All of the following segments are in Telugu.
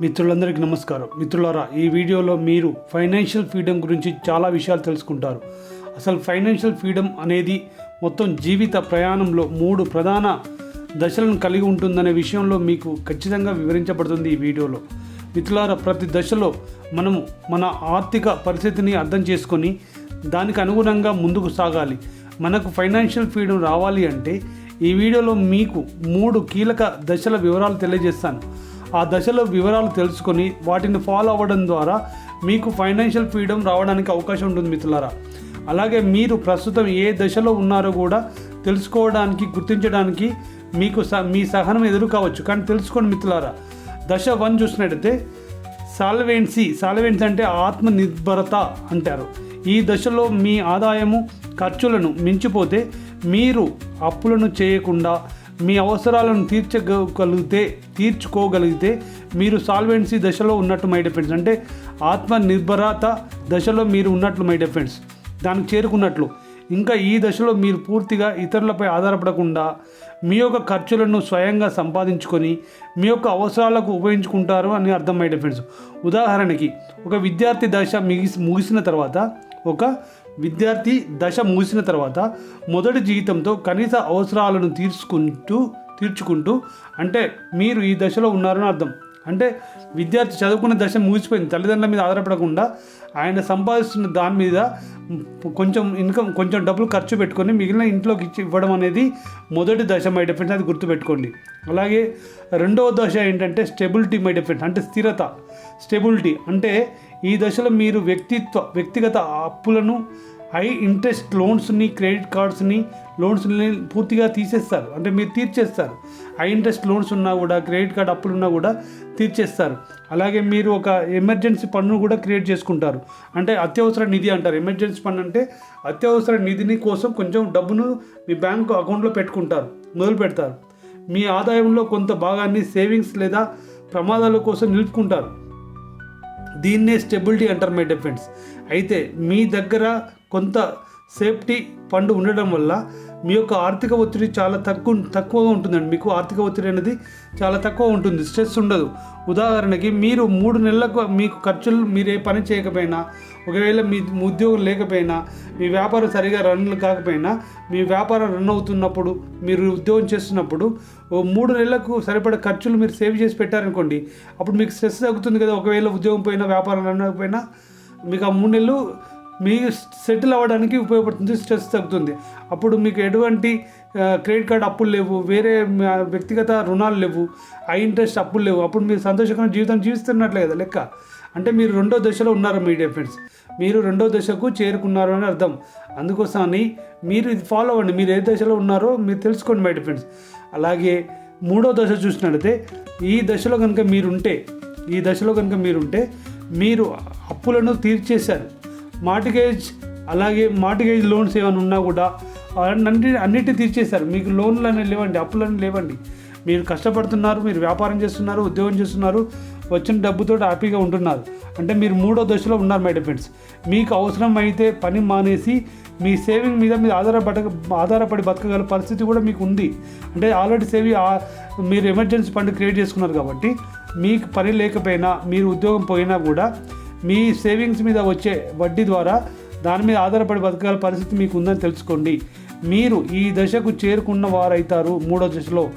మిత్రులందరికీ నమస్కారం. మిత్రులారా ఈ వీడియోలో మీరు ఫైనాన్షియల్ ఫ్రీడమ్ గురించి చాలా విషయాలు తెలుసుకుంటారు. అసలు ఫైనాన్షియల్ ఫ్రీడమ్ అనేది మొత్తం జీవిత ప్రయాణంలో మూడు ప్రధాన దశలను కలిగి ఉంటుందనే విషయంలో మీకు ఖచ్చితంగా వివరించబడుతుంది ఈ వీడియోలో. మిత్రులారా ప్రతి దశలో మనము మన ఆర్థిక పరిస్థితిని అర్థం చేసుకొని దానికి అనుగుణంగా ముందుకు సాగాలి. మనకు ఫైనాన్షియల్ ఫ్రీడమ్ రావాలి అంటే ఈ వీడియోలో మీకు మూడు కీలక దశల వివరాలు తెలియజేస్తాను. ఆ దశలో వివరాలు తెలుసుకొని వాటిని ఫాలో అవ్వడం ద్వారా మీకు ఫైనాన్షియల్ ఫ్రీడమ్ రావడానికి అవకాశం ఉంటుంది మిత్రులారా. అలాగే మీరు ప్రస్తుతం ఏ దశలో ఉన్నారో కూడా తెలుసుకోవడానికి గుర్తించడానికి మీకు స మీ సహనం ఎదురు కావచ్చు. కానీ తెలుసుకోండి మిత్రులారా దశ వన్ చూసినట్టయితే సాల్వెన్సీ సాల్వెన్సీ అంటే ఆత్మనిర్భరత అంటారు. ఈ దశలో మీ ఆదాయము ఖర్చులను మించిపోతే మీరు అప్పులను చేయకుండా మీ అవసరాలను తీర్చగలిగితే తీర్చుకోగలిగితే మీరు సాల్వెన్సీ దశలో ఉన్నట్టు మై డిఫెన్స్ అంటే ఆత్మనిర్భరత దశలో మీరు ఉన్నట్లు మై డిఫెండ్స్ దానికి చేరుకున్నట్లు. ఇంకా ఈ దశలో మీరు పూర్తిగా ఇతరులపై ఆధారపడకుండా మీ యొక్క ఖర్చులను స్వయంగా సంపాదించుకొని మీ యొక్క అవసరాలకు ఉపయోగించుకుంటారు అని అర్థమై డిఫెన్స్ ఉదాహరణకి ఒక విద్యార్థి దశ మిగిసి ముగిసిన తర్వాత ఒక విద్యార్థి దశ ముగిసిన తర్వాత మొదటి జీవితంతో కనీస అవసరాలను తీర్చుకుంటూ తీర్చుకుంటూ అంటే మీరు ఈ దశలో ఉన్నారని అర్థం. అంటే విద్యార్థి చదువుకున్న దశ ముగిసిపోయింది. తల్లిదండ్రుల మీద ఆధారపడకుండా ఆయన సంపాదిస్తున్న దాని మీద కొంచెం ఇన్కమ్ కొంచెం డబ్బులు ఖర్చు పెట్టుకొని మిగిలిన ఇంట్లోకి ఇచ్చి ఇవ్వడం అనేది మొదటి దశ మై డిఫెన్స్ అది గుర్తుపెట్టుకోండి. అలాగే రెండవ దశ ఏంటంటే స్టెబిలిటీ మై డిఫెన్స్ అంటే స్థిరత. స్టెబిలిటీ అంటే ఈ దశలో మీరు వ్యక్తిత్వ వ్యక్తిగత అప్పులను హై ఇంట్రెస్ట్ లోన్స్ని క్రెడిట్ కార్డ్స్ని లోన్స్ని పూర్తిగా తీసేస్తారు. అంటే మీరు తీర్చేస్తారు. హై ఇంట్రెస్ట్ లోన్స్ ఉన్నా కూడా క్రెడిట్ కార్డ్ అప్పులు ఉన్నా కూడా తీర్చేస్తారు. అలాగే మీరు ఒక ఎమర్జెన్సీ పన్ను కూడా క్రియేట్ చేసుకుంటారు. అంటే అత్యవసర నిధి అంటారు. ఎమర్జెన్సీ పన్ను అంటే అత్యవసర నిధిని కోసం కొంచెం డబ్బును మీ బ్యాంకు అకౌంట్లో పెట్టుకుంటారు. మొదలు పెడతారు. మీ ఆదాయంలో కొంత భాగాన్ని సేవింగ్స్ లేదా ప్రమాదాల కోసం నిలుపుకుంటారు. దీన్నే స్టెబిలిటీ అంటారు మై డిఫెన్స్ అయితే మీ దగ్గర కొంత సేఫ్టీ ఫండ్ ఉండడం వల్ల మీ యొక్క ఆర్థిక ఒత్తిడి చాలా తక్కువ తక్కువగా ఉంటుందండి. మీకు ఆర్థిక ఒత్తిడి అనేది చాలా తక్కువ ఉంటుంది. స్ట్రెస్ ఉండదు. ఉదాహరణకి మీరు మూడు నెలలకు మీకు ఖర్చులు మీరు ఏ పని చేయకపోయినా ఒకవేళ మీ ఉద్యోగం లేకపోయినా మీ వ్యాపారం సరిగా రన్ కాకపోయినా మీ వ్యాపారం రన్ అవుతున్నప్పుడు మీరు ఉద్యోగం చేస్తున్నప్పుడు ఓ మూడు నెలలకు సరిపడే ఖర్చులు మీరు సేవ్ చేసి పెట్టారనుకోండి అప్పుడు మీకు స్ట్రెస్ తగ్గుతుంది కదా. ఒకవేళ ఉద్యోగం పోయినా వ్యాపారం రన్ అవ్వకపోయినా మీకు ఆ మూడు నెలలు మీ సెటిల్ అవ్వడానికి ఉపయోగపడుతుంది స్ట్రెస్ తగ్గుతుంది. అప్పుడు మీకు ఎటువంటి క్రెడిట్ కార్డ్ అప్పులు లేవు వేరే వ్యక్తిగత రుణాలు లేవు హై ఇంట్రెస్ట్ అప్పులు లేవు. అప్పుడు మీరు సంతోషకరమైన జీవితం జీవిస్తున్నట్లే కదా లెక్క. అంటే మీరు రెండో దశలో ఉన్నారు మీ ఫ్రెండ్స్. మీరు రెండో దశకు చేరుకున్నారు అని అర్థం. అందుకోసమని మీరు ఇది ఫాలో అవ్వండి. మీరు ఏ దశలో ఉన్నారో మీరు తెలుసుకోండి మై ఫ్రెండ్స్. అలాగే మూడో దశ చూసినట్లయితే ఈ దశలో కనుక మీరుంటే ఈ దశలో కనుక మీరుంటే మీరు అప్పులను తీర్చేశారు. మార్టిగేజ్ అలాగే మార్టిగేజ్ లోన్స్ ఏమైనా ఉన్నా కూడా అన్ని అన్నిటి తీర్చేశారు. మీకు లోన్లు అనేవి లేవండి అప్పులని లేవండి. మీరు కష్టపడుతున్నారు మీరు వ్యాపారం చేస్తున్నారు ఉద్యోగం చేస్తున్నారు వచ్చిన డబ్బుతో హ్యాపీగా ఉంటున్నారు. అంటే మీరు మూడో దశలో ఉన్నారు మై డిఫెండ్స్ మీకు అవసరం అయితే పని మానేసి మీ సేవింగ్ మీద మీరు ఆధారపడ ఆధారపడి బతకగల పరిస్థితి కూడా మీకు ఉంది. అంటే ఆల్రెడీ సేవి మీరు ఎమర్జెన్సీ ఫండ్ క్రియేట్ చేసుకున్నారు కాబట్టి మీకు పని లేకపోయినా మీరు ఉద్యోగం పోయినా కూడా మీ సేవింగ్స్ మీద వచ్చే వడ్డీ ద్వారా దాని మీద ఆధారపడి బతకాల పరిస్థితి మీకు ఉందని తెలుసుకోండి. మీరు ఈ దశకు చేరుకున్న వారైతారు. మూడో దశలో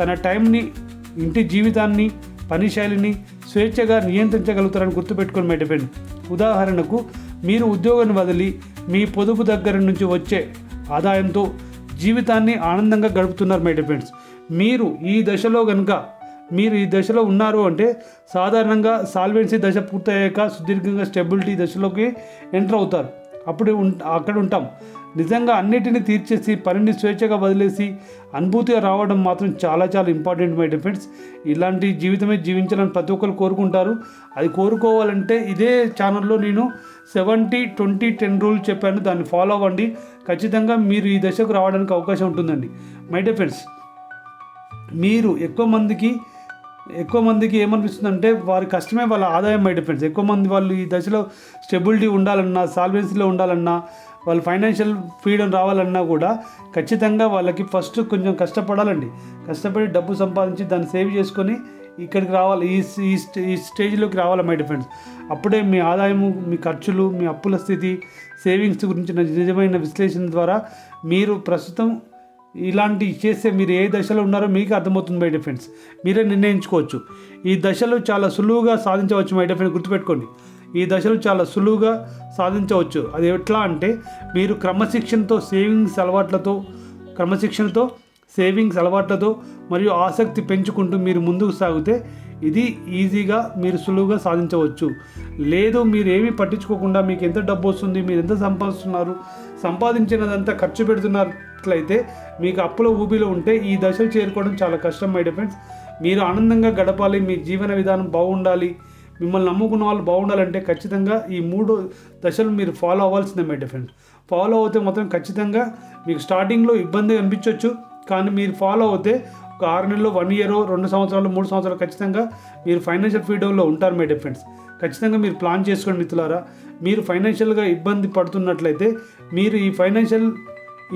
తన టైంని ఇంటి జీవితాన్ని పని శైలిని స్వేచ్ఛగా నియంత్రించగలుగుతారని గుర్తుపెట్టుకొని మై డిపెండ్ ఉదాహరణకు మీరు ఉద్యోగాన్ని వదిలి మీ పొదుపు దగ్గర నుంచి వచ్చే ఆదాయంతో జీవితాన్ని ఆనందంగా గడుపుతున్నారు మై డిపెండ్స్ మీరు ఈ దశలో కనుక మీరు ఈ దశలో ఉన్నారు అంటే సాధారణంగా సాల్వెన్సీ దశ పూర్తయ్యాక సుదీర్ఘంగా స్టెబిలిటీ దశలోకి ఎంటర్ అవుతారు. అప్పుడు అక్కడ ఉంటాం. నిజంగా అన్నిటిని తీర్చేసి పనిని స్వేచ్ఛగా వదిలేసి అనుభూతిగా రావడం మాత్రం చాలా చాలా ఇంపార్టెంట్ మై డిఫెండ్స్ ఇలాంటి జీవితమే జీవించాలని ప్రతి ఒక్కరు కోరుకుంటారు. అది కోరుకోవాలంటే ఇదే ఛానల్లో నేను సెవెంటీ ట్వంటీ టెన్ రూల్ చెప్పాను. దాన్ని ఫాలో అవ్వండి. ఖచ్చితంగా మీరు ఈ దశకు రావడానికి అవకాశం ఉంటుందండి. మై డిఫెండ్స్ మీరు ఎక్కువ మందికి ఎక్కువ మందికి ఏమనిపిస్తుంది అంటే వారి కష్టమే వాళ్ళ ఆదాయం బయట ఫ్రెండ్స్ ఎక్కువ మంది వాళ్ళు ఈ దశలో స్టెబిలిటీ ఉండాలన్నా సాల్వెన్సీలో ఉండాలన్నా వాళ్ళు ఫైనాన్షియల్ ఫ్రీడమ్ రావాలన్నా కూడా ఖచ్చితంగా వాళ్ళకి ఫస్ట్ కొంచెం కష్టపడాలండి. కష్టపడి డబ్బు సంపాదించి దాన్ని సేవ్ చేసుకొని ఇక్కడికి రావాలి ఈ ఈ ఈ స్టేజ్లోకి రావాలి మై ఫ్రెండ్స్ అప్పుడే మీ ఆదాయము మీ ఖర్చులు మీ అప్పుల స్థితి సేవింగ్స్ గురించిన నిజమైన విశ్లేషణ ద్వారా మీరు ప్రస్తుతం ఇలాంటి చేస్తే మీరు ఏ దశలో ఉన్నారో మీకు అర్థమవుతుంది మై ఫ్రెండ్స్ మీరే నిర్ణయించుకోవచ్చు. ఈ దశలో చాలా సులువుగా సాధించవచ్చు మై డిఫెండ్స్ గుర్తుపెట్టుకోండి. ఈ దశలు చాలా సులువుగా సాధించవచ్చు. అది ఎట్లా అంటే మీరు క్రమశిక్షణతో సేవింగ్స్ అలవాట్లతో క్రమశిక్షణతో సేవింగ్స్ అలవాట్లతో మరియు ఆసక్తి పెంచుకుంటూ మీరు ముందుకు సాగితే ఇది ఈజీగా మీరు సులువుగా సాధించవచ్చు. లేదు మీరు ఏమీ పట్టించుకోకుండా మీకు ఎంత డబ్బు వస్తుంది మీరు ఎంత సంపాదిస్తున్నారు సంపాదించినదంతా ఖర్చు పెడుతున్నట్లయితే మీకు అప్పుల ఊబిలో ఉంటే ఈ దశలు చేరుకోవడం చాలా కష్టం మై డిఫెండ్స్ మీరు ఆనందంగా గడపాలి మీ జీవన విధానం బాగుండాలి మిమ్మల్ని నమ్ముకున్న వాళ్ళు బాగుండాలంటే ఖచ్చితంగా ఈ మూడు దశలు మీరు ఫాలో అవ్వాల్సిందే మై డిఫెండ్ ఫాలో అవుతే మాత్రం ఖచ్చితంగా మీకు స్టార్టింగ్లో ఇబ్బంది అనిపించవచ్చు కానీ మీరు ఫాలో అవుతే ఒక ఆరు నెలలు వన్ ఇయర్ రెండు సంవత్సరాలు మూడు సంవత్సరాలు ఖచ్చితంగా మీరు ఫైనాన్షియల్ ఫ్రీడమ్లో ఉంటారు మై డిఫెండ్స్ ఖచ్చితంగా మీరు ప్లాన్ చేసుకోండి మిత్రులారా. మీరు ఫైనాన్షియల్గా ఇబ్బంది పడుతున్నట్లయితే మీరు ఈ ఫైనాన్షియల్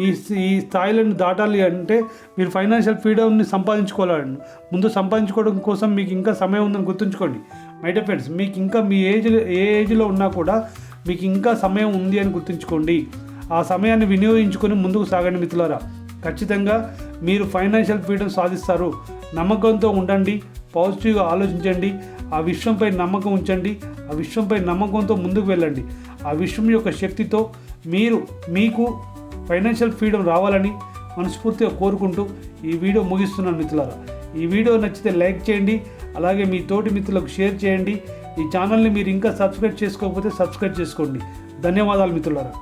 ఈ ఈ స్థాయిలను దాటాలి అంటే మీరు ఫైనాన్షియల్ ఫ్రీడమ్ని సంపాదించుకోవాలండి. ముందు సంపాదించుకోవడం కోసం మీకు ఇంకా సమయం ఉందని గుర్తుంచుకోండి. మై డియర్ ఫ్రెండ్స్ మీకు ఇంకా మీ ఏజ్ ఏ ఏజ్లో ఉన్నా కూడా మీకు ఇంకా సమయం ఉంది అని గుర్తుంచుకోండి. ఆ సమయాన్ని వినియోగించుకొని ముందుకు సాగండి మిత్రులారా. ఖచ్చితంగా మీరు ఫైనాన్షియల్ ఫ్రీడమ్ సాధిస్తారు. నమ్మకంతో ఉండండి పాజిటివ్గా ఆలోచించండి ఆ విషయంపై నమ్మకం ఉంచండి ఆ విషయంపై నమ్మకంతో ముందుకు వెళ్ళండి. ఆ విషయం యొక్క శక్తితో మీరు మీకు ఫైనాన్షియల్ ఫ్రీడమ్ రావాలని మనస్ఫూర్తిగా కోరుకుంటూ ఈ వీడియో ముగిస్తున్నాను మిత్రులారా. ఈ వీడియో నచ్చితే లైక్ చేయండి అలాగే మీ తోటి మిత్రులకు షేర్ చేయండి. ఈ ఛానల్ని మీరు ఇంకా సబ్స్క్రైబ్ చేసుకోకపోతే సబ్స్క్రైబ్ చేసుకోండి. ధన్యవాదాలు మిత్రులారా.